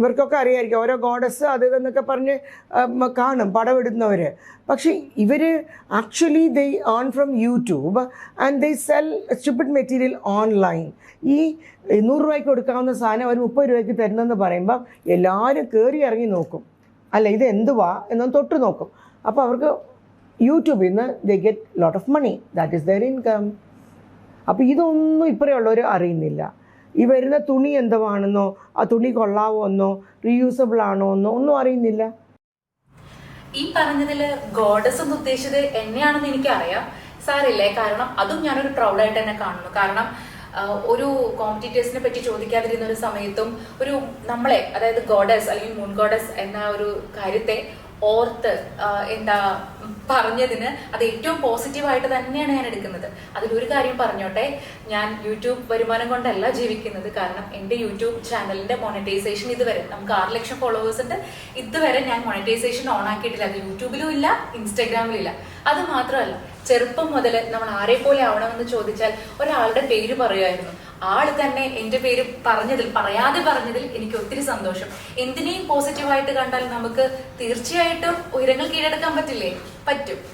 ഇവർക്കൊക്കെ അറിയായിരിക്കും. ഓരോ ഗോഡസ് അത് ഇതെന്നൊക്കെ പറഞ്ഞ് കാണും പടമിടുന്നവർ പക്ഷേ ഇവർ actually they earn from YouTube and they sell stupid material online ഈ നൂറ് രൂപയ്ക്ക് കൊടുക്കാവുന്ന സാധനം അവർ മുപ്പത് രൂപയ്ക്ക് തരുന്നെന്ന് പറയുമ്പോൾ എല്ലാവരും കയറി ഇറങ്ങി നോക്കും. അല്ല ഇത് എന്തുവാ എന്നൊന്ന് തൊട്ട് നോക്കും. അപ്പോൾ അവർക്ക് യൂട്യൂബിൽ നിന്ന് they get lot of money that is their income അപ്പോൾ ഇതൊന്നും ഇപ്പോഴുള്ളവർ അറിയുന്നില്ല. ഈ വരുന്ന തുണി എന്തുവാണെന്നോ ആ തുണി കൊള്ളാവോ എന്നോ റീയൂസബിൾ ആണോ എന്നോ ഒന്നും അറിയുന്നില്ല. ഈ പറഞ്ഞതിൽ ഗോഡസ് എന്ന് ഉദ്ദേശിച്ചത് എന്നെയാണെന്ന് എനിക്കറിയാം. സാറില്ലേ കാരണം അതും ഞാനൊരു പ്രൗഡായിട്ട് തന്നെ കാണുന്നു. കാരണം ഒരു കോമ്പറ്റീറ്റേഴ്സിനെ പറ്റി ചോദിക്കാതിരുന്ന ഒരു സമയത്തും ഒരു നമ്മളെ അതായത് ഗോഡസ് അല്ലെങ്കിൽ മൂൺ ഗോഡസ് എന്ന ഒരു കാര്യത്തെ ഓർത്ത് എന്താ പറഞ്ഞതിന് അത് ഏറ്റവും പോസിറ്റീവായിട്ട് തന്നെയാണ് ഞാൻ എടുക്കുന്നത്. അതിലൊരു കാര്യം പറഞ്ഞോട്ടെ ഞാൻ യൂട്യൂബ് വരുമാനം കൊണ്ടല്ല ജീവിക്കുന്നത്. കാരണം എന്റെ യൂട്യൂബ് ചാനലിന്റെ മോണിറ്റൈസേഷൻ ഇതുവരെ നമുക്ക് ആറ് ലക്ഷം ഫോളോവേഴ്സ് ഉണ്ട്. ഇതുവരെ ഞാൻ മോണിറ്റൈസേഷൻ ഓൺ ആക്കിയിട്ടില്ല. അത് യൂട്യൂബിലും ഇല്ല ഇൻസ്റ്റാഗ്രാമിലും ഇല്ല. അത് മാത്രമല്ല ചെറുപ്പം മുതൽ നമ്മൾ ആരെ പോലെ ആവണമെന്ന് ചോദിച്ചാൽ ഒരാളുടെ പേര് പറയുമായിരുന്നു. ആൾ തന്നെ എന്റെ പേര് പറഞ്ഞതിൽ പറയാതെ പറഞ്ഞതിൽ എനിക്ക് ഒത്തിരി സന്തോഷം. എന്തിനേയും പോസിറ്റീവായിട്ട് കണ്ടാൽ നമുക്ക് തീർച്ചയായിട്ടും ഉയരങ്ങൾ കീഴടക്കാൻ പറ്റില്ലേ? പറ്റും.